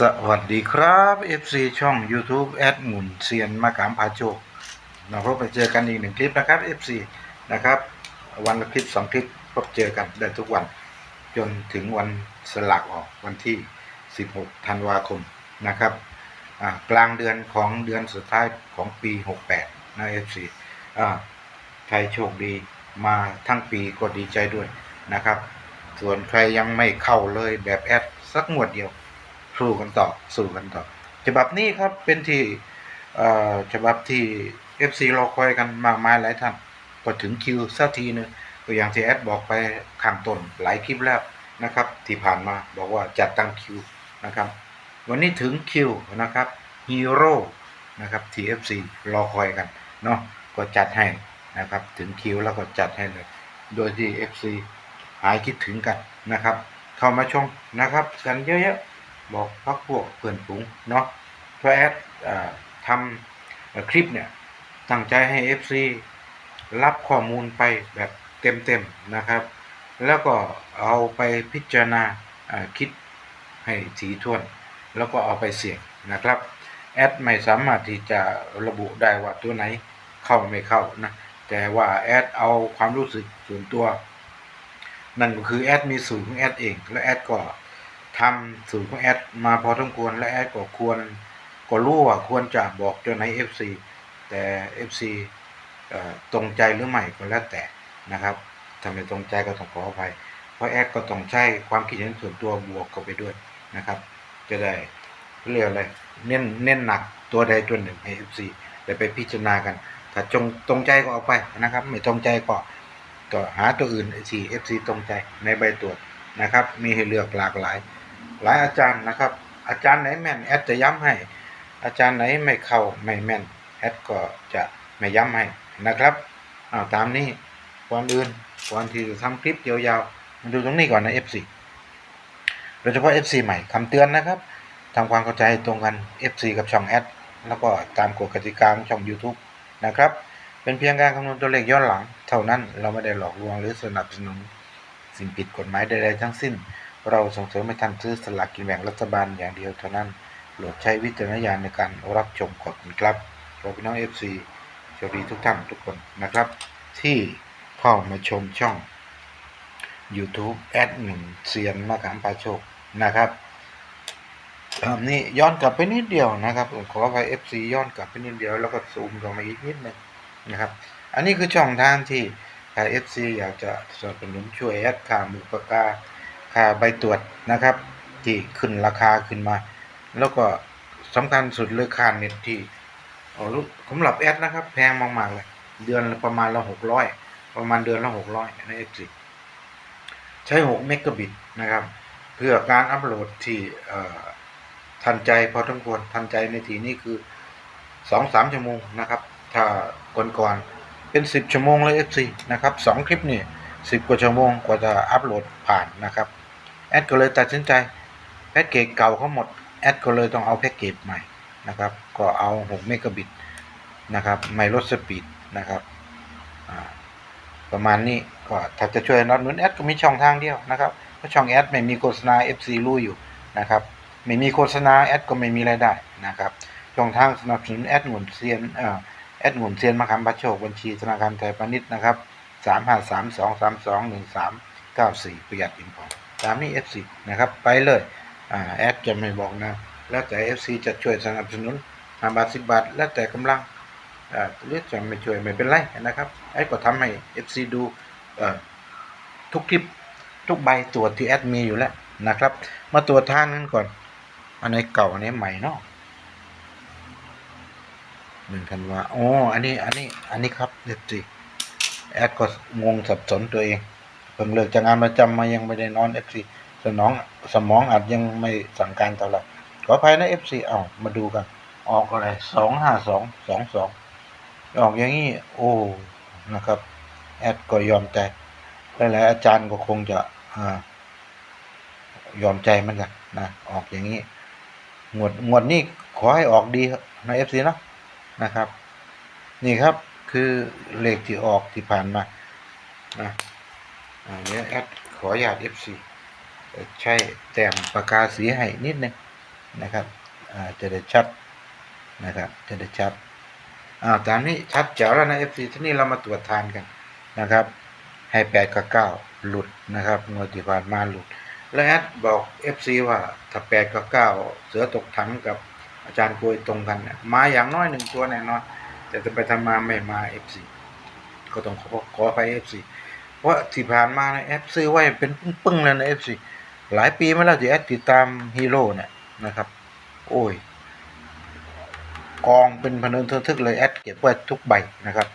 สวัสดีครับ FC ช่อง YouTube แอดหมุนเซียนมะขามพาโชคเราพบไปเจอกันอีกหนึ่งคลิปนะครับ FC นะครับ วันละคลิปสองคลิปพบเจอกันได้ทุกวัน จนถึงวันสลากออกวันที่ 16 ธันวาคมนะครับกลางเดือนของเดือนสุดท้ายของปี 68 นะ FC ใครโชคดีมาทั้งปีก็ดีใจด้วยนะครับ ส่วนใครยังไม่เข้าเลยแบบแอดสักงวดเดียว สู้กันต่อสู้กันต่อฉบับนี้ครับเป็นที่เอ่อฉบับที่ FC รอคอยกันมากมายหลายท่านก็ถึงคิวสักทีหนึงก็อย่างที่แอดบอกไปข้างต้นหลายคลิปแล้วนะครับ ที่ผ่านมาบอกว่าจัดตั้งคิวนะครับ วันนี้ถึงคิวนะครับฮีโร่นะครับที่ FC รอคอยกันเนาะก็จัดให้นะครับ ถึงคิวแล้วก็จัดให้เลย โดยที่ FC หายคิดถึงกันนะครับ เข้ามาชมนะครับ กันเยอะๆ บอกพักพวกเพื่อนฝูงเนาะเพราะแอดอทำคลิปเนี่ยตั้งใจให้ FC รับข้อมูลไปแบบเต็มๆนะครับ แล้วก็เอาไปพิจารณาอ่าคิดให้ถี่ถ้วน แล้วก็เอาไปเสี่ยงนะครับแอดไม่สามารถที่จะระบุได้ว่าตัวไหนเข้าไม่เข้านะแต่ว่าแอดเอาความรู้สึกส่วนตัว นั่นก็คือแอดมีสูตรของแอดเอง และแอดก็ ทำสูตรของแอดมาพอสมควรและแอดก็ควรก็รู้ว่าควรจะบอกตัวไหน FC แต่ FC เอ่อตรงใจหรือไม่ก็แล้วแต่นะครับถ้าไมตรงใจก็ต้องขออภัย เพราะแอดก็ต้องใช้ความคิดเห็นส่วนตัวบวกเข้าไปด้วยนะครับ จะได้เรียกอะไรเน้นเน้นหนักตัวใดตัวหนึ่งให้ FC ได้ไปพิจารณากัน ถ้าจงตรงใจก็เอาไปนะครับ ไม่ตรงใจก็ก็หาตัวอื่นที่ FC ตรงใจในใบตรวจนะครับ มีให้เลือกหลากหลาย หลายอาจารย์นะครับ อาจารย์ไหนแม่นแอดจะย้ำให้ อาจารย์ไหนไม่เข้าไม่แม่นแอดก็จะไม่ย้ำให้นะครับเอาตามนี้ก่อนอื่นก่อนที่จะทำคลิปยาวๆมาดูตรงนี้ก่อนนะ FC โดยเฉพาะ FC ใหม่คำเตือนนะครับทำความเข้าใจตรงกัน FC กับช่องแอดแล้วก็ตามกฎกติกาของช่อง YouTube นะครับ เป็นเพียงการคำนวณตัวเลขย้อนหลัง เท่านั้นเราไม่ได้หลอกลวงหรือสนับสนุนสิ่งผิดกฎหมายใดๆทั้งสิ้น เราส่งเสริมให้ท่านซื้อสลากกินแบ่งรัฐบาลอย่างเดียวเท่านั้นโปรดใช้วิจารณญาณในการรับชมขอบคุณครับขอพี่น้อง FC โชคดีทุกท่านทุกคนนะครับ ที่เข้ามาชมช่อง YouTube แอดหนึ่งเซียนมะขามปลาโชคนะครับอันนี้ย้อนกลับไปนิดเดียวนะครับขอไป FC ย้อนกลับไปนิดเดียวแล้วก็ซูมลงมาอีกนิดนึงนะครับ อันนี้คือช่องทางที่ถ้า FC อยากจะสนับสนุนช่วยแอดค่าหมูปากกา ค่าใบตรวจนะครับที่ขึ้นราคาขึ้นมา แล้วก็สำคัญสุดเลยค่าเน็ตที่สำหรับแอดนะครับ แพงมากๆเลยเดือนละประมาณละหกร้อยประมาณเดือนละหกร้อยใน FC ใช้หกเมกะบิตนะครับ เพื่อการอัปโหลดที่ทันใจพอทั้งควรทันใจในทีนี้คือสองสามชั่วโมงนะครับ ถ้าก่อนๆเป็นสิบชั่วโมงเลย FC นะครับสองคลิปนี่สิบกว่าชั่วโมงกว่าจะอัปโหลดผ่านนะครับ แอดก็เลยตัดสินใจแพ็กเกจเก่าเขาหมดแอดก็เลยต้องเอาแพ็กเกจใหม่นะครับ ก็เอา6เมกะบิตนะครับไม่ลดสปีดนะครับประมาณนี้ก็ถ้าจะช่วยน็อตนุนแอดก็มีช่องทางเดียวนะครับเพราะช่องแอดไม่มีโฆษณา FC รู้อยู่นะครับไม่มีโฆษณาแอดก็ไม่มีรายได้นะครับช่องทางสนับสนุนแอดหนุนเซียนแอดหนุนเซียนมาคำบัตโชคบัญชีธนาคารไทยพาณิชย์นะครับสามห้าสามสองสามสองหนึ่งสามเก้าสี่ประหยัดอินพอร์ ตามนี้ FC นะครับ ไปเลย อ่า แอดจะไม่บอกนะ แล้วแต่ FC จะช่วยสนับสนุนห้าบาทสิบบาท แล้วแต่กำลัง อ่าหรือจะไม่ช่วยไม่เป็นไรนะครับ แอดก็ทำให้ FC ดูเอ่อทุกคลิป ทุกใบตรวจที่แอดมีอยู่แล้วนะครับ มาตรวจทางนั้นก่อน อันไหนเก่าอันไหนใหม่เนาะหนึ่งธันวาอ๋ออันนี้ อันนี้ อันนี้ครับเด็ดสิแอดก็งงสับสนตัวเอง เพิ่งเลิกจากงานประจำมายังไม่ได้นอนเอฟซีสมองสมองอาจยังไม่สั่งการเท่าไหร่ขออภัยนะเอฟซีเอามาดูกัน ออกอะไรสองห้าสองสองสองออกอย่างนี้ โอ้นะครับ แอดก็ยอมใจหลายๆอาจารย์ก็คงจะอยอมใจเหมือนกันนะออกอย่างนี้งวดงวดนี้ขอให้ออกดีครับในเอฟซีเนาะนะครับ นี่ครับคือเลขที่ออกที่ผ่านมานะ อ่าเดี๋ยวแอดขออนุญาตเอฟซีใช้แต้มปากกาสีให้นิดนึงนะครับจะได้ชัดนะครับจะได้ชัดอ่าตามนี้ชัดเจ๋วแล้วนะ FC ที่นี่เรามาตรวจทานกันนะครับ ให้แปดกับเก้าหลุดนะครับงวดที่ผ่านมาหลุด แล้วแอดบอก FC ว่าถ้าแปดกับเก้าเสือตกถังกับอาจารย์กวยตรงกันเนี่ยมาอย่างน้อยหนึ่งตัวแน่นอนแต่จะไปทำมาไม่มา FC ก็ต้องขอขอไป FC เพราะที่ผ่านมาเนี่ยแอดซื้อไว้เป็นปึ้งๆเลยนะ FC หลายปีมาแล้วที่แอดติดตามฮีโร่เนี่ยนะครับ โอ้ย กองเป็นพนันทึกเลยแอดเก็บไว้ทุกใบนะครับ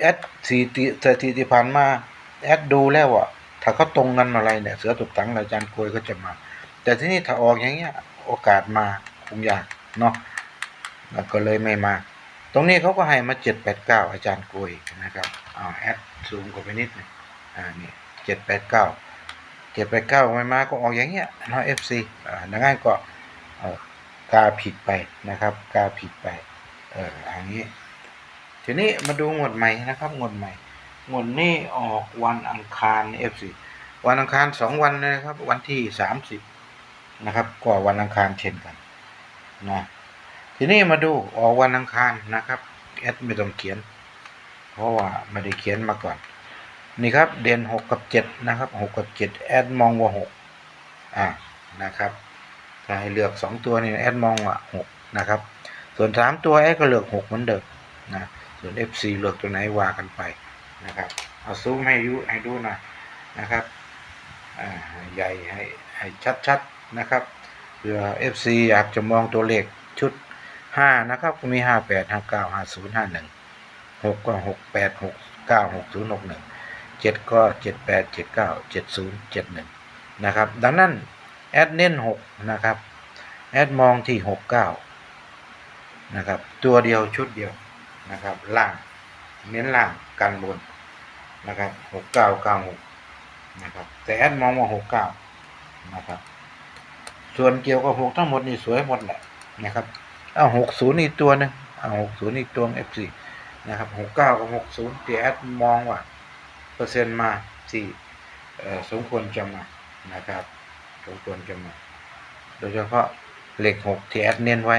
แอดสีติสถิติผ่านมาแอดดูแล้วอะถ้าเขาตรงกันมาอะไรเนี่ย เสือตุกตังอาจารย์กวยก็จะมา แต่ที่นี่ถ้าออกอย่างเงี้ย โอกาสมาคงยากเนาะแล้วก็เลยไม่มา ตรงนี้เขาก็ให้มาเจ็ดแปดเก้าอาจารย์กวยนะครับเอาแอดซูมเข้าไปนิดหนึง อ่านี่เจ็ดแปดเก้าเจ็ดแปดเก้าไม่มาก็ออกอย่างเงี้ยนาะเอฟซีอ่าดังนั้นก็เออกาผิดไปนะครับ กาผิดไป เอออย่างนี้ ทีนี้มาดูงวดใหม่นะครับงวดใหม่งวดนี้ออกวันอังคารเอฟซีวันอังคารสองวันนะครับ วันที่สามสิบนะครับกว่าวันอังคารเช่นกันนะทีนี้มาดูออกวันอังคารนะครับแอดไม่ต้องเขียน เพราะว่าไม่ได้เขียนมาก่อน นี่ครับเด่นหกกับเจ็ดนะครับหกกับเจ็ดแอดมองว่าหกอ่านะครับถ้าให้เลือกสองตัวนี่แอดมองว่าหกนะครับ ส่วนสามตัวแอดก็เลือกหกเหมือนเดิมนะส่วน FC เลือกตัวไหนว่ากันไปนะครับเอาซูมให้ยูให้ดูหน่อยนะครับใหญ่ให้ให้ชัดๆนะครับเผื่อ FC อยากจะมองตัวเลขชุดห้านะครับก็มีห้าแปดห้าเก้าห้าศู นย์ห้าหนึ่งหกก็หกแปดหกเก้าหกศูนย์หกหนึ่งเจ็ดก็เจ็ดแปดเจ็ดเก้าเจ็ดศูนย์เจ็ดหนึ่งนะครับ ดังนั้นแอดเน้นหกนะครับ แอดมองที่หกเก้านะครับ ตัวเดียวชุดเดียวนะครับ ล่าง เน้นล่างกันบนนะครับหกเก้าเก้าหกนะครับ แต่แอดมองว่าหกเก้านะครับ ส่วนเกี่ยวกับหกทั้งหมดนี่สวยหมดแหละนะครับ เอาหกศูนย์อีกตัวหนึงเอาหกศูนย์อีกตัวเอฟซีนะครับหกเก้ากับหกศูนย์ที่แอดมองว่า ปอร์เซ็นต์มาที่สมควรจะมานะครับสมควรจะมาโดยเฉพาะเหลขหกที่แอดเน้นไว้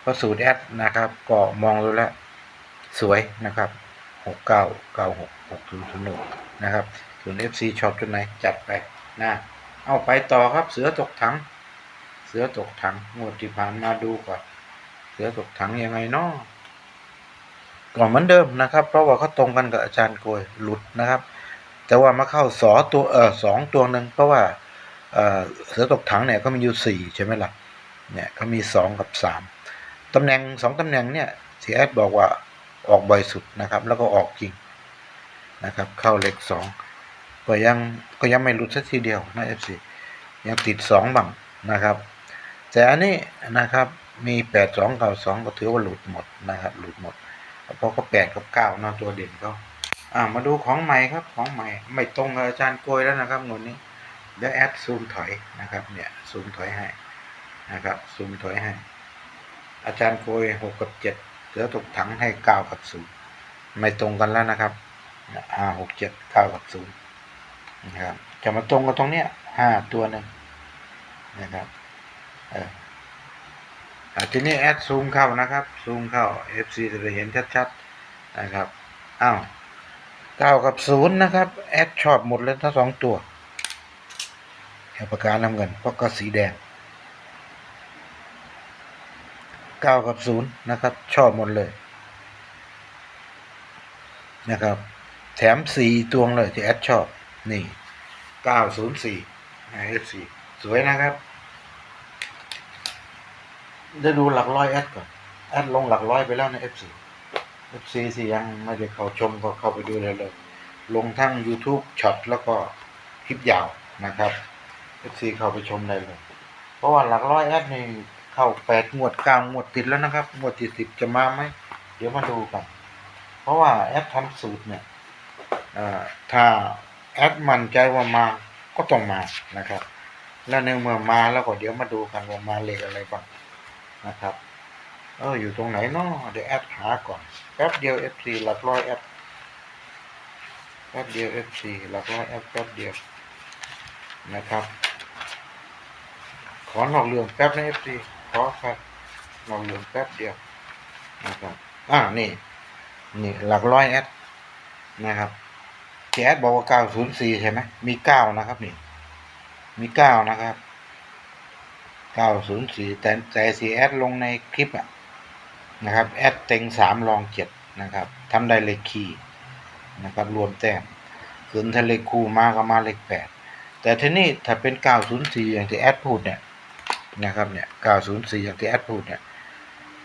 เพราะสูตรแอดนะครับก็มองดูแล้วสวยนะครับหกเก้าเก้าหกหกศูนย์ศูนย์หนึ่งนะครับส่วน FC ชอบจุดไหนจัดไปนะเอาไปต่อครับเสือตกถัง เสือตกถังงวดที่ผ่านมาดูก่อนเสือตกถังยังไงเนาะก็เหมือนเดิมนะครับ เพราะว่าเขาตรงกันกับอาจารย์โกยหลุดนะครับ แต่ว่ามาเข้าสอตัวเออสองตัวหนึ่งเพราะว่าเสือตกถังเนี่ยก็มีอยู่สี่ใช่ไหมล่ะเนี่ยเขามีสองกับสามตำแหน่งสองตำแหน่งเนี่ยทีแอดบอกว่าออกบ่อยสุดนะครับ แล้วก็ออกจริงนะครับ เข้าเลขสองก็ยังก็ยังไม่หลุดสักทีเดียวนะเอฟซียังติดสองบังนะครับ แต่อันนี้นะครับมีแปดสองเก้าสองก็ถือว่าหลุดหมดนะครับ หลุดหมดเพราะก็แปดกับเก้าเนาะตัวเด่นเขา อ่ามาดูของใหม่ครับของใหม่ ไม่ตรงกับอาจารย์โกยแล้วนะครับงวดนี้ เดี๋ยวแอดซูมถอยนะครับ เนี่ยซูมถอยให้นะครับซูมถอยให้ อาจารย์โกยหกกับเจ็ดเสือตกถังให้เก้ากับศูนย์ไม่ตรงกันแล้วนะครับห้าหกเจ็ดเก้ากับศูนย์นะครับจะมาตรงกันตรงเนี้ยห้าตัวหนึ่งนะครับเออทีนี้แอดซูมเข้านะครับซูมเข้า FC จะเห็นชัดๆนะครับอ้าว เก้ากับศูนย์นะครับ แอดชอบหมดเลยทั้งสองตัวแค่ประกาน้ำเงินเพราะก็สีแดงเก้ากับศูนย์นะครับ ชอบหมดเลย นะครับ แถมสี่ตัวเลยที่แอดชอบ นี่เก้าศูนย์สี่เอฟซีสวยนะครับได้ดูหลักร้อยแอดก่อน แอดลงหลักร้อยไปแล้วในเอฟซี เอฟซีที่ยังไม่ได้เข้าชมก็เข้าไปดูเลยเลยลงทั้ง YouTube ช็อตแล้วก็คลิปยาวนะครับเอฟซีเข้าไปชมได้เลย เพราะว่าหลักร้อยแอดนี่เข้าแปดงวดเก้างวดติดแล้วนะครับงวดที่สิบจะมาไหมเดี๋ยวมาดูกัน เพราะว่าแอดทำสูตรเนี่ยถ้าแอดมั่นใจว่ามาก็ต้องมานะครับ แล้วในเมื่อมาแล้วก็เดี๋ยวมาดูกันว่ามาเลขอะไรบ้างนะครับ เอออยู่ตรงไหนเนาะเดี๋ยวแอดหาก่อน แป๊บเดียว FC หลักร้อยแอดแป๊บเดียว FC หลักร้อยแอดแป๊บเดียวนะครับ ขอหนอกเรื่องแป๊บนะ FC ขอครับหนักเราลืมแป๊บเดียวนะครับอ่านี่นี่หลักร้อยแอดนะครับที่แอดบอกว่าเก้าศูนย์สี่ใช่ไหมมีเก้านะครับนี่ มีเก้านะครับเก้าศูนย์สี่แต่แต่สีแอดลงในคลิปอะ นะครับแอดเต็งสามรองเจ็ดนะครับทำได้เลขคีย์นะครับรวมแต้มขืนทะเลขคู่มาก็มาเลขแปดแต่ทีนี้ถ้าเป็นเก้าศูนย์สี่อย่างที่แอดพูดเนี่ยนะครับเนี่ยเก้าศูนย์สี่อย่างที่แอดพูดเนี่ย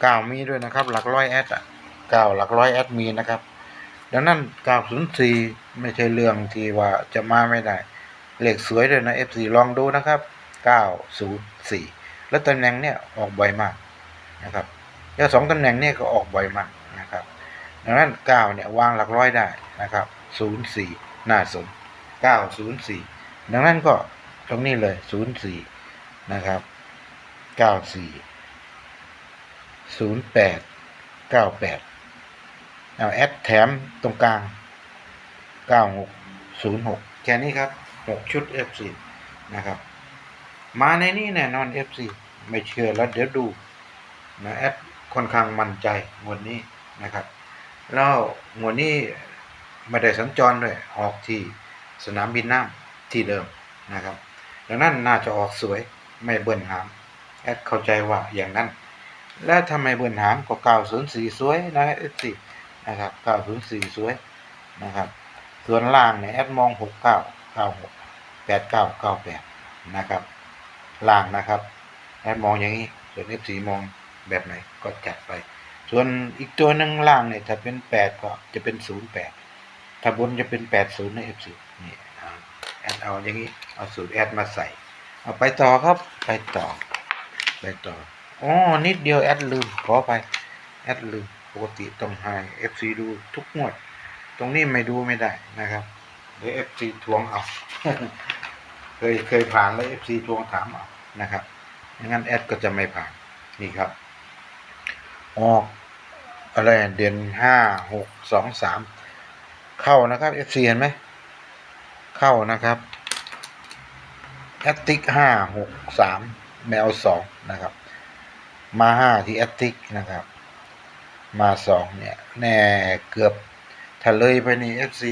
เก้ามีด้วยนะครับ หลักร้อยแอดอะเก้าหลักร้อยแอดมีนะครับดังนั้น904ไม่ใช่เรื่องที่ว่าจะมาไม่ได้เลขสวยด้วยนะ FC ลองดูนะครับ904แล้วตำแหน่งเนี่ยออกบ่อยมากนะครับ แล้วสองตำแหน่งเนี่ยก็ออกบ่อยมากนะครับดังนั้น9เนี่ยวางหลักร้อยได้นะครับ04น่าสน904ดังนั้นก็ตรงนี้เลย04นย์สี่นะครับ94 08 98เอาแอดแถมตรงกลาง9606แค่นี้ครับ6ชุด F4 นะครับ มาในนี้แน่นอน F4 ไม่เชื่อแล้วเดี๋ยวดูนะแอด ค่อนข้างมั่นใจงวดนี้นะครับแล้วงวดนี้ไม่ได้สัญจรด้วยออกที่สนามบินน้ำที่เดิมนะครับ ดังนั้นน่าจะออกสวยไม่เบิ่นหามแอดเข้าใจว่าอย่างนั้น แล้วทำไมเบิ่นหามก็904สวยนะ F4 นะครับ904สวยนะครับ ส่วนล่างเนี่ยแอดมอง69 96 89 98นะครับ ล่างนะครับแอดมองอย่างนี้ส่วน F4 มองแบบไหน ก็จัดไป ส่วนอีกตัวหนึ่งล่างเนี่ยถ้าเป็น8ก็จะเป็น08ถ้าบนจะเป็น80ใน F4 นี่อ่แอดเอาอย่างนี้เอาสูตรแอดมาใส่ เอาไปต่อครับไปต่อ ไปต่ออ๋อนิดเดียวแอดลืมขอไปแอดลืมปกติต้องให้ FC ดูทุกงวด ตรงนี้ไม่ดูไม่ได้นะครับเดี๋ยว FC ทวงเอาเคยเคยผ่านแล้ว FC ทวงถามเอานะครับงั้นแอดก็จะไม่ผ่านนี่ครับ ออกอะไรเดือนห้าหกสองสามเข้านะครับ FC เห็นไหมเข้านะครับแอตติกห้าหกสามแมวสองนะครับ มาห้าที่แอตติกนะครับ มาสองเนี่ยแน่เกือบถ้าเลยไปนี่ FC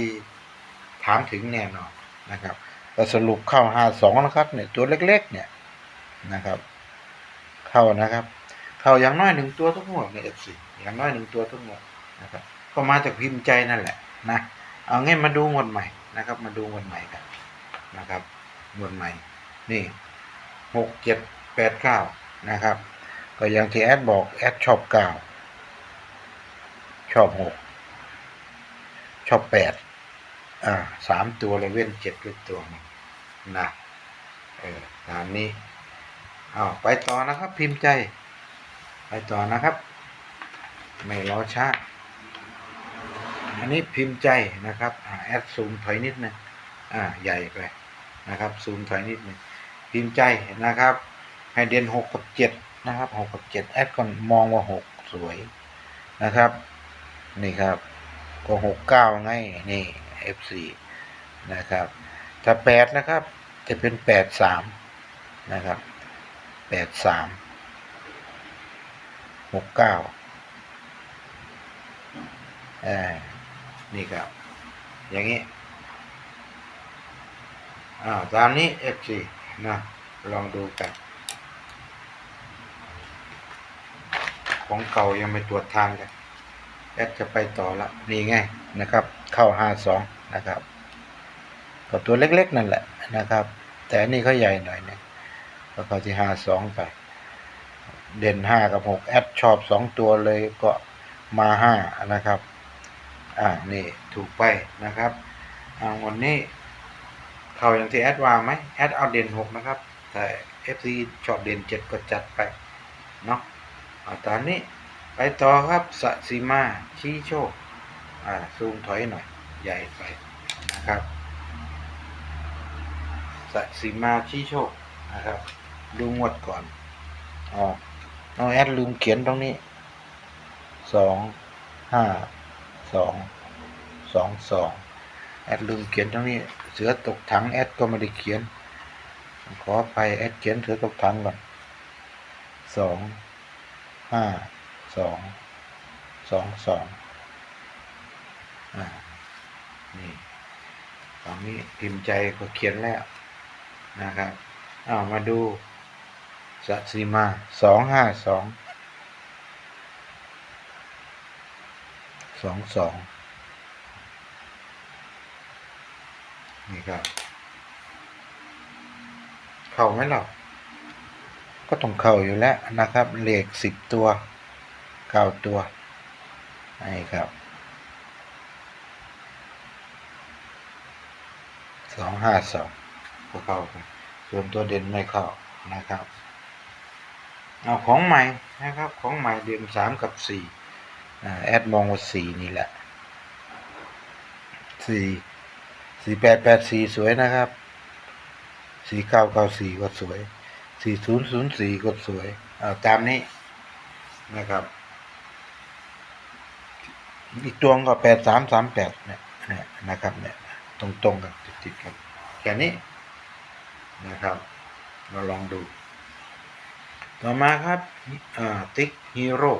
ถามถึงแน่นอนนะครับก็สรุปเข้าห้าสองนะครับเนี่ยตัวเล็กๆเนี่ยนะครับ เข้านะครับ เขาอย่างน้อยหนึ่งตัวทุกหมวดใน FC อย่างน้อยหนึ่งตัวทุกหมวดนะครับก็มาจากพิมพ์ใจนั่นแหละนะเอางี้มาดูหมวดใหม่นะครับ มาดูหมวดใหม่กันนะครับหมวดใหม่ นี่หกเจ็ดแปดเก้านะครับ ก็อย่างที่แอดบอกแอดชอบเก้าชอบหกชอบแปดอ่าสามตัวเลยเว้นเจ็ดด้วยตัวนึงนะเออตามนี้เอาไปต่อนะครับ พิมพ์ใจ ไปต่อนะครับ ไม่รอช้า อันนี้พิมพ์ใจนะครับแอดซูมถอยนิดนึงอ่าใหญ่ไปนะครับซูมถอยนิดนึงพิมพ์ใจนะครับให้เด่นหกกับเจ็ดนะครับหกกับเจ็ดแอดก็มองว่าหกสวยนะครับ นี่ครับก็หกเก้าไงนี่ F4 นะครับ ถ้าแปดนะครับ จะเป็นแปดสามนะครับแปดสาม หกเก้าเออนี่ครับ อย่างนี้อ่าตามนี้ F4 นะ ลองดูกัน ของเก่ายังไม่ตรวจทานกันแอดจะไปต่อละ นี่ไงนะครับ เข้าห้าสองนะครับก็ตัวเล็กๆนั่นแหละนะครับ แต่อันนี้เขาใหญ่หน่อยนึงก็เข้าที่ห้าสองไป เด่นห้ากับหกแอดชอบสองตัวเลยก็มาห้านะครับ อ่านี่ถูกไปนะครับอ่าวันนี้เขาอย่างที่แอดว่าไหมแอดเอาเด่นหกนะครับ แต่ FC ชอบเด่นเจ็ดก็จัดไปเนาะเอาตามนี้ไปต่อครับสสีมาชี้โชค อ่าซูมถอยหน่อย ใหญ่ไปนะครับสสีมาชี้โชคนะครับ ดูงวดก่อนอ๋อ น้องแอดลืมเขียนตรงนี้สองห้าสองสองสองแอดลืมเขียนตรงนี้ เสือตกถังแอดก็ไม่ได้เขียน ขอไปแอดเขียนเสือตกถังก่อนสองห้าสองสองสองอ่านี่ตอนนี้พิมพ์ใจก็เขียนแล้วนะครับเอามาดู สัตสีมาสองห้าสองสองสองนี่ครับ เข้าไหมหรอก็ต้องเข้าอยู่แล้วนะครับเลขสิบตัวเก้าตัวนี่ครับสองห้าสองก็เข้าไปส่วนตัวเด่นไม่เข้านะครับ เอาของใหม่นะครับ ของใหม่เด่นสามกับสี่แอดมองว่าสี่นี่แหละสี่สี่แปดแปดสี่สวยนะครับสี่เก้าเก้าสี่ก็สวยสี่ศูนย์ศูนย์สี่ก็สวยเอาตามนี้นะครับอีกตัวก็แปดสามสามแปดเนี่ยนะครับเนี่ยตรงตรงๆกันติดติดๆกันแค่นี้นะครับ เราลองดู ต่อมาครับติ๊กฮีโร่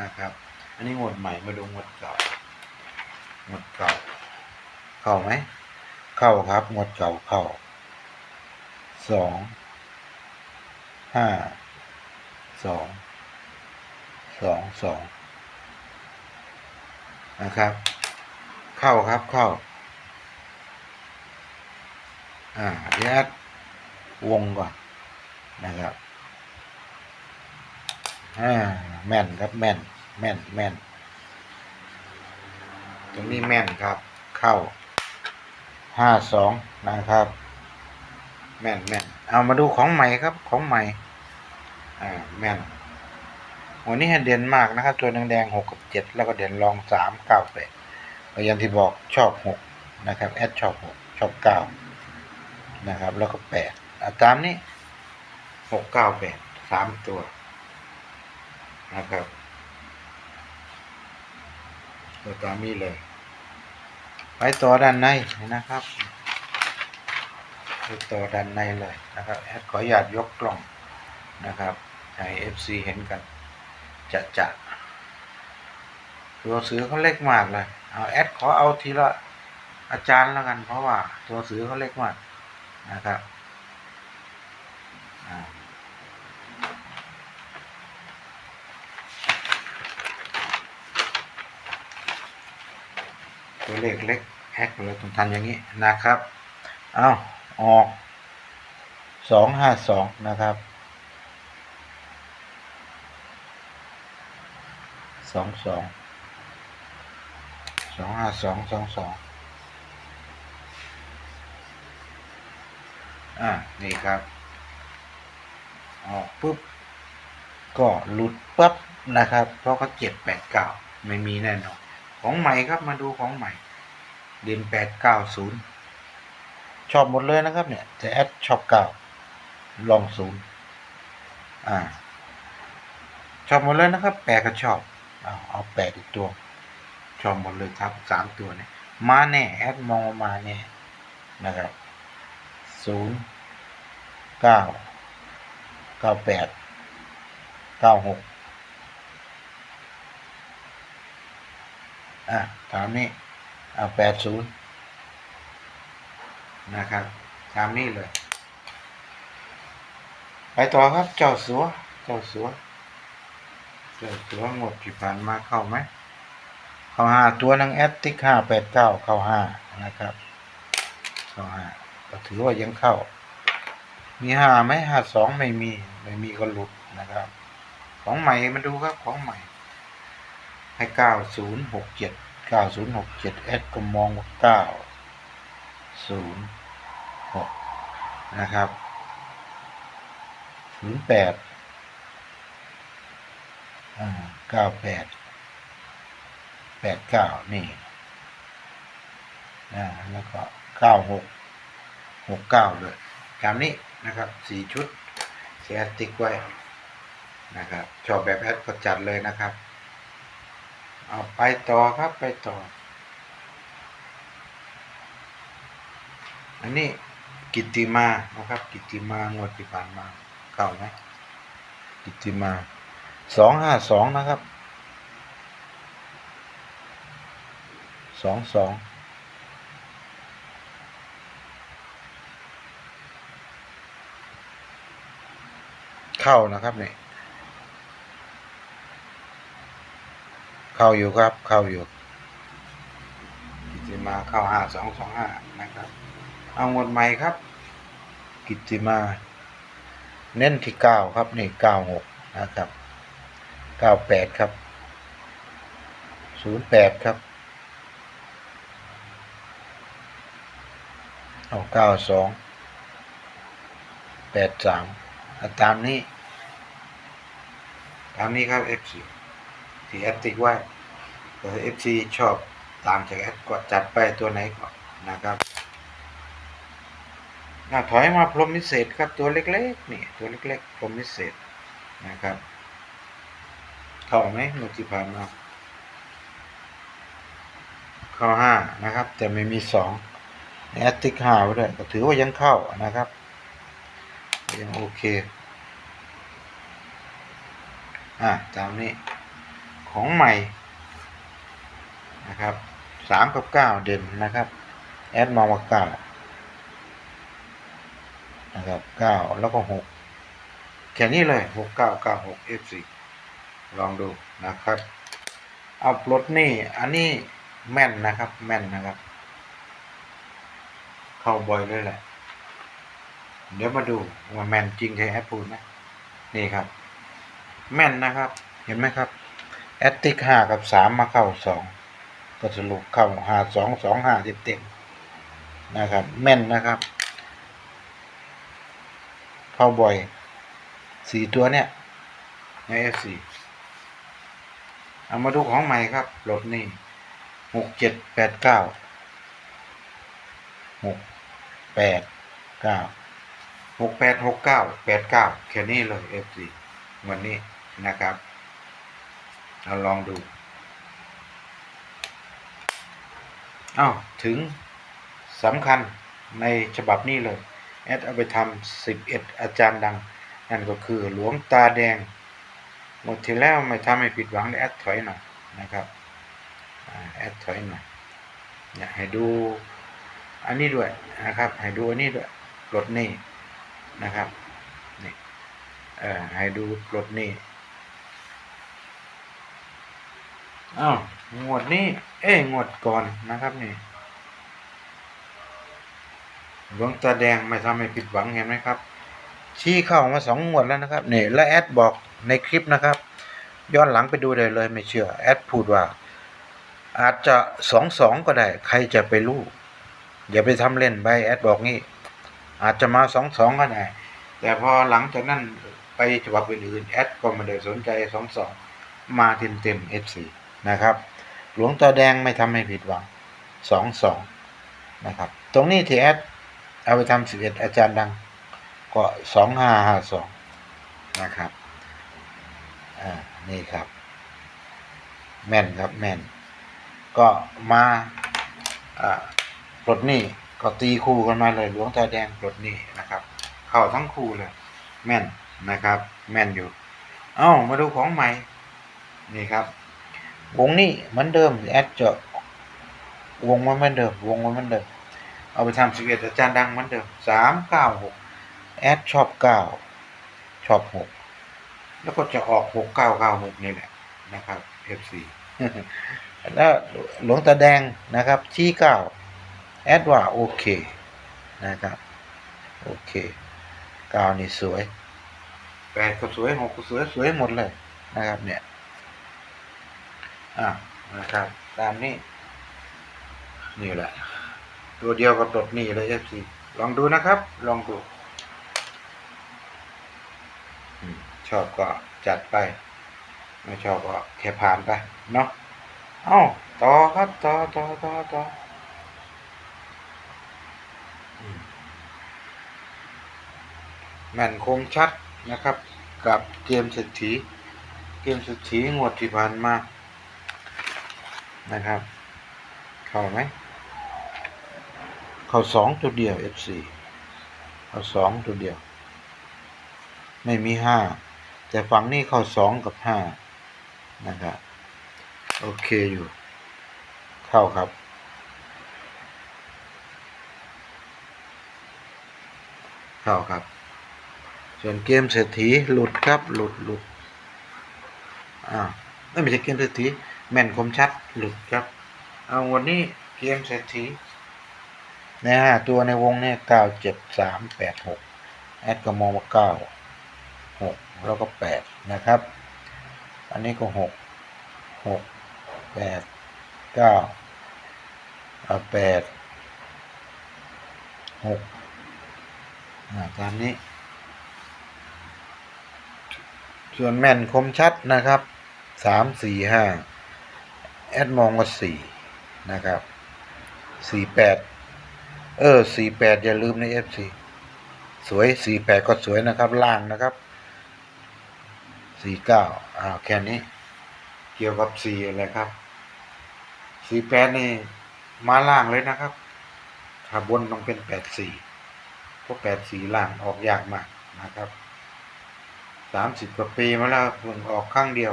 นะครับ อันนี้หมดใหม่มาดูหมดเก่าหมดเก่า เข้าไหม เข้าครับหมดเก่าเข้าสองห้าสองสองสองนะครับ เข้าครับเข้า อ่าเดี๋ยวแอดวงก่อนนะครับ อ่าแม่นครับแม่น แม่นแม่น ตรงนี้แม่นครับ เข้าห้าสองนะครับ แม่นแม่นเอามาดูของใหม่ครับของใหม่ อ่าแม่นวันนี้เด่นมากนะครับ ตัวแดงๆหกกับเจ็ดแล้วก็เด่นรองสามเก้าแปดอย่างที่บอกชอบหกนะครับแอดชอบหกชอบเก้านะครับ แล้วก็แปดอะตามนี้หกเก้าแปดสามตัว นะครับตัวตามนี้เลย ไปต่อด้านในนะครับไปต่อด้านในเลยนะครับแอดขออนุญาตยกกล้องนะครับให้ FC เห็นกันจะจะตัวสือเขาเล็กมากเลยเอาแอดขอเอาทีละอาจารย์แล้วกัน เพราะว่าตัวสือเขาเล็กมากนะครับอ่า ตัวเลขเล็กแอดเราต้องทำอย่างนี้นะครับเอาออกสองห้าสองนะครับสองสองสองห้าสองสองสองอ่านี่ครับ ออกปุ๊บ ก็หลุดปั๊บนะครับ เพราะเขาเจ็ดแปดเก้าไม่มีแน่นอน ของใหม่ครับมาดูของใหม่เดือนแปดเก้าศูนย์ชอบหมดเลยนะครับเนี่ยแต่แอดชอบเก้าลองศูนย์อ่า ชอบหมดเลยนะครับแปดก็ชอบเอาเอาแปดอีกตัว ชอบหมดเลยครับสามตัวเนี่ยมาแน่แอดมองมาแน่นะครับศูนย์เก้าเก้าแปดเก้าหก อะตามนี้เอาแปดศูนย์นะครับตามนี้เลย ไปต่อครับเจ้าสัว เจ้าสัว เจ้าสัวหมดที่ผ่านมาเข้าไหม เข้าห้าตัวนังแอดติ๊กห้าแปดเก้าเข้าห้านะครับ เข้าห้าก็ถือว่ายังเข้า มีห้าไหมห้าสองไม่มี ไม่มีก็หลุดนะครับ ของใหม่มาดูครับของใหม่ ให้เก้าศูนย์หกเจ็ดเก้าศูนย์หกเจ็ดแอดก็มองว่าเก้าศูนย์หกนะครับศูนย์แปดเก้าแปดแปดเก้านี่อ่าแล้วก็เก้าหกหกเก้าเลยตามนี้นะครับสี่ชุดเสียติ๊กไว้นะครับ ชอบแบบแอดก็จัดเลยนะครับ เอาไปต่อครับไปต่อ อันนี้กิติมานะครับ กิติมางวดที่ผ่านมาเข้าไหมกิติมาสองห้าสองนะครับสองสองเข้านะครับเนี่ย เข้าอยู่ครับ เข้าอยู่กิติมาเข้าห้าสองสองห้านะครับ เอางวดใหม่ครับ กิติมา เน้นที่เก้าครับนี่เก้าหกนะครับเก้าแปดครับศูนย์แปดครับเอาเก้าสองแปดสามตามนี้ ตามนี้ครับ FC ที่แอดติกไว้แต่ FC ชอบตามจากแอดก็จัดไปตัวไหนก่อนนะครับน่าถอยมาพรมวิเศษครับตัวเล็กๆนี่ตัวเล็กๆพรมวิเศษนะครับเข้าไหมเมื่อที่ผ่านมาเข้าห้านะครับ แต่ไม่มีสองแอดติกห้าไว้ด้วยก็ถือว่ายังเข้านะครับยังโอเค อะตามนี้ ของใหม่นะครับสามกับเก้าเด่นนะครับแอดมาว่าเก้านะครับเก้าแล้วก็หกแค่นี้เลยหกเก้าเก้าหกเอฟซีลองดูนะครับเอาปลดนี่อันนี้แม่นนะครับแม่นนะครับ เข้าบ่อยเลยแหละ เดี๋ยวมาดูว่าแม่นจริงใช่แอดพูดนะนี่ครับ แม่นนะครับ เห็นไหมครับ แอตติกห้ากับสามมาเข้าสองก็สรุปเข้าห้าสองสองห้าเต็มเต็มๆนะครับ แม่นนะครับเข้าบ่อยสี่ตัวเนี่ยในเอฟซีเอามาดูของใหม่ครับรถนี่หกเจ็ดแปดเก้าหกแปดเก้าหกแปดหกเก้าแปดเก้าแค่นี้เลยเอฟซีวันนี้นะครับ เราลองดูอ้าวถึงสำคัญในฉบับนี้เลย แอดเอาไปทำสิบเอ็ดอาจารย์ดัง นั่นก็คือหลวงตาแดง หมดที่แล้วไม่ทำให้ผิดหวังแอดถอยหน่อยนะครับแอดถอยหน่อยเนี่ยให้ดูอันนี้ด้วยนะครับ ให้ดูอันนี้ด้วยปลดนี้นะครับนี่เอ่อให้ดูปลดนี้ อ้าวงวดนี้ เอ้งวดก่อนนะครับนี่หลวงตาแดงไม่ทำให้ผิดหวังเห็นไหมครับ ชี้เข้ามาสองงวดแล้วนะครับนี่และแอดบอกในคลิปนะครับ ย้อนหลังไปดูได้เลยไม่เชื่อ แอดพูดว่า อาจจะสองสองก็ได้ ใครจะไปรู้อย่าไปทำเล่นไปแอดบอกงี้ อาจจะมาสองสองก็ได้ แต่พอหลังจากนั้นไปฉบับอื่นๆแอดก็ไม่ได้สนใจสองสองมาเต็มเต็มเอฟซี นะครับ หลวงตาแดงไม่ทำให้ผิดหวังสองสองนะครับ ตรงนี้ที่แอดเอาไปทำสิบเอ็ดอาจารย์ดัง ก็สองห้าห้าสองนะครับ อ่า นี่ครับ แม่นครับแม่น ก็มาอ่าปลดหนี้ก็ตีคู่กันมาเลยหลวงตาแดงปลดหนี้นะครับ เข้าทั้งคู่เลย แม่นนะครับ แม่นอยู่ เอ้ามาดูของใหม่ นี่ครับ วงนี้เหมือนเดิมแอดจะวงมันเหมือนเดิม วงมันเหมือนเดิม เอาไปทำสิบเอ็ดอาจารย์ดังเหมือนเดิมสามเก้าหกแอดชอบเก้าชอบหกแล้วก็จะออกหกเก้าเก้าหกนี่แหละนะครับ FC แล้วหลวงตาแดงนะครับชี้เก้าแอดว่าโอเคนะครับโอเคเก้านี่สวยแปดก็สวยหกก็สวยสวยหมดเลยนะครับเนี่ย อ่านะครับ ตามนี้ นี่แหละ ตัวเดียวกับตดนี่เลย FC ลองดูนะครับ ลองดูอืมชอบก็จัดไป ไม่ชอบก็แค่ผ่านไป เนาะเอ้าต่อครับต่อต่อต่อต่ออืมแม่นคมชัดนะครับ กับเกมเศรษฐีเกมเศรษฐีงวดที่ผ่านมา นะครับ เข้าไหม เข้าสองตัวเดียว FC เข้าสองตัวเดียว ไม่มีห้าแต่ฝั่งนี้เข้าสองกับห้านะครับโอเคอยู่ เข้าครับเข้าครับ ส่วนเกมเศรษฐีหลุดครับ หลุดหลุดอ่าไม่ใช่เกมเศรษฐี แม่นคมชัดหลุดครับ เอาวันนี้เกมเศรษฐีในห้าตัวในวงเนี่ยเก้าเจ็ดสามแปดหกแอดก็มองว่าเก้าหกแล้วก็แปดนะครับ อันนี้ก็หกหกแปดเก้าเอาแปดหกอ่าตามนี้ ส่วนแม่นคมชัดนะครับสามสี่ห้า แอดมองว่าสี่นะครับสี่แปดเออสี่แปดอย่าลืมในเอฟซีสวยสี่แปดก็สวยนะครับ ล่างนะครับสี่เก้าอ้าวแค่นี้ เกี่ยวกับสี่อะไรครับสี่แปดนี่มาล่างเลยนะครับถ้าบนต้องเป็นแปดสี่เพราะแปดสี่ล่างออกยากมากนะครับสามสิบกว่าปีมาแล้วเพิ่งออกข้างเดียว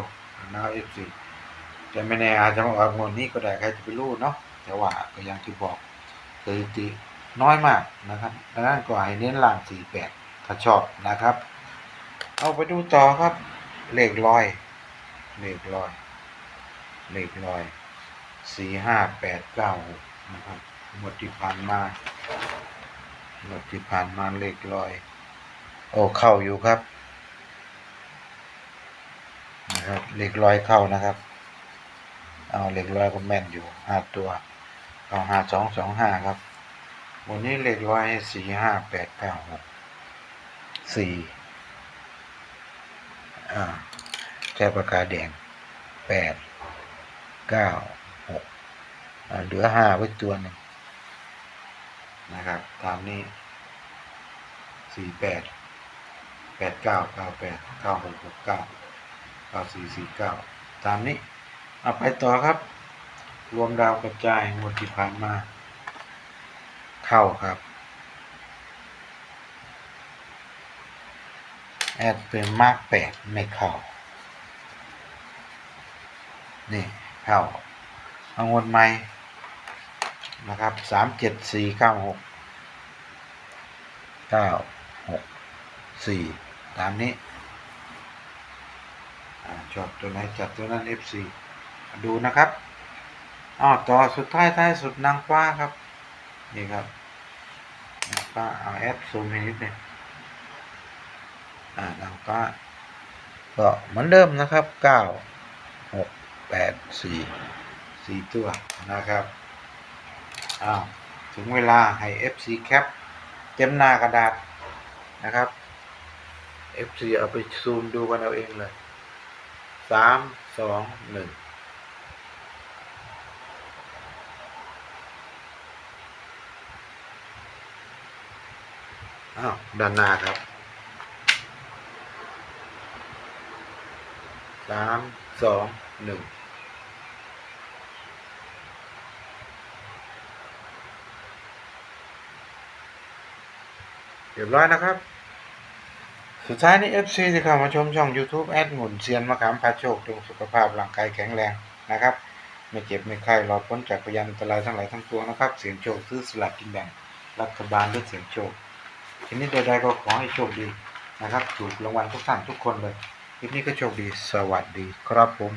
นะเอฟซี แต่ไม่แน่อาจจะมาออกงวดนี้ก็ได้ใครจะไปรู้เนาะแต่ว่าก็อย่างที่บอกสถิติน้อยมากนะครับดังนั้นก็ให้เน้นล่างสี่แปดถ้าชอบนะครับ เอาไปดูต่อครับเลขลอยเลขลอยเลขลอยสี่ห้าแปดเก้าหกนะครับหมดที่ผ่านมาหมดที่ผ่านมาเลขลอย โอ้เข้าอยู่ครับนะครับเล็กลอยเข้านะครับ เอาเหล็กลอยก็แม่นอยู่ห้าตัว เอาห้าสองสองห้าครับวันนี้เหล็กลอยสี่ห้าแปดเก้าหกสี่อ่าใช้ปากกาแดงแปดเก้าหกเหลือห้าไว้ตัวหนึ่งนะครับ ตามนี้สี่แปดแปดเก้าเก้าแปดเก้าหกหกเก้าเก้าสี่สี่เก้าตามนี้ เอาไปต่อครับ รวมดาวกระจายงวดที่ผ่านมา เข้าครับ แอดเป็นมากแปดไม่เข้า นี่เข้าเอางวดใหม่นะครับสามเจ็ดสี่เก้าหกเก้าหกสี่ตามนี้อชอบตัวไหนจัดตัวนั้น FC ดูนะครับอ้าวต่อสุดท้ายท้ายสุดนางฟ้าครับ นี่ครับนางฟ้าเอาแอปซูมให้นิดหนึงอ่านางฟ้าก็เหมือนเดิมนะครับเก้าหกแปดสี่สี่ตัวนะครับอ้าวถึงเวลาให้ FC แคปเต็มหน้ากระดาษนะครับ FC เอาไปซูมดูกันเอาเองเลยสามสองหนึ่ง อ้าวด้านหน้าครับสามสองหนึ่งเรียบร้อยนะครับ สุดท้ายนี้ FC ที่เข้ามาชมช่อง YouTube แอดหมุนเซียนมะขามพาโชคจงสุขภาพร่างกายแข็งแรงนะครับ ไม่เจ็บไม่ไข้รอดพ้นจากพยานอันตรายทั้งหลายทั้งปวงนะครับ เสียงโชคซื้อสลากกินแบ่งรัฐบาลด้วยเสียงโชค ทีนี้ใดๆก็ขอให้โชคดีนะครับ ถูกรางวัลทุกท่านทุกคนเลยคลิปนี้ก็โชคดี สวัสดีครับผม